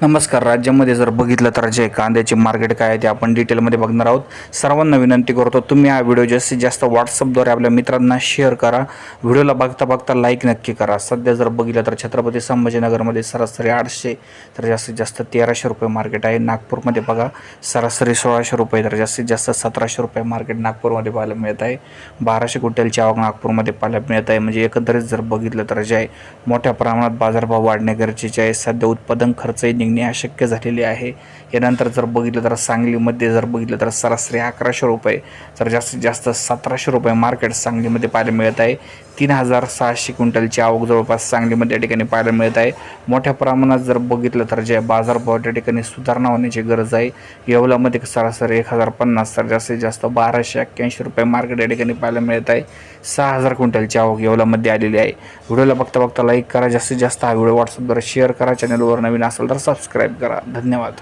नमस्कार. राज्यामध्ये जर बघितलं तर जे कांद्याचे मार्केट काय आहे ते आपण डिटेलमध्ये बघणार आहोत. सर्वांना विनंती करतो तुम्ही हा व्हिडिओ जास्तीत जास्त व्हॉट्सअपद्वारे आपल्या मित्रांना शेअर करा. व्हिडिओला बघता बघता लाईक नक्की करा. सध्या जर बघितलं तर छत्रपती संभाजीनगरमध्ये सरासरी आठशे तर जास्तीत जास्त तेराशे रुपये मार्केट आहे. नागपूरमध्ये बघा सरासरी सोळाशे रुपये तर जास्तीत जास्त सतराशे रुपये मार्केट नागपूरमध्ये पाहायला मिळत आहे. बाराशे क्विंटलची आवक नागपूरमध्ये पाहायला मिळत आहे. म्हणजे एकंदरीत जर बघितलं तर जे आहे मोठ्या प्रमाणात बाजारभाव वाढणे गरजेचे आहे. सध्या उत्पादन खर्चही निघणे अशक्य झालेले आहे. यानंतर जर बघितलं तर सांगलीमध्ये जर बघितलं तर सरासरी अकराशे रुपये तर जास्तीत जास्त सतराशे रुपये मार्केट सांगलीमध्ये पाहायला मिळत आहे. तीन हजार सहाशे क्विंटलची आवक जवळपास सांगलीमध्ये या ठिकाणी पाहायला मिळत आहे. मोठ्या प्रमाणात जर बघितलं तर जे बाजारभाव त्या ठिकाणी सुधारणा होण्याची गरज आहे. येवलामध्ये सरासरी एक हजार पन्नास तर जास्तीत जास्त बाराशे एक्क्याऐंशी रुपये मार्केट या ठिकाणी पाहायला मिळत आहे. सहा हजार क्विंटलची आवक येवलामध्ये आलेली आहे. व्हिडिओला बघता बघता लाईक करा जास्तीत जास्त हा व्हिडिओ व्हॉट्सअपद्वारे शेअर करा चॅनलवर नवीन असेल तर सबस्क्राईब करा. धन्यवाद.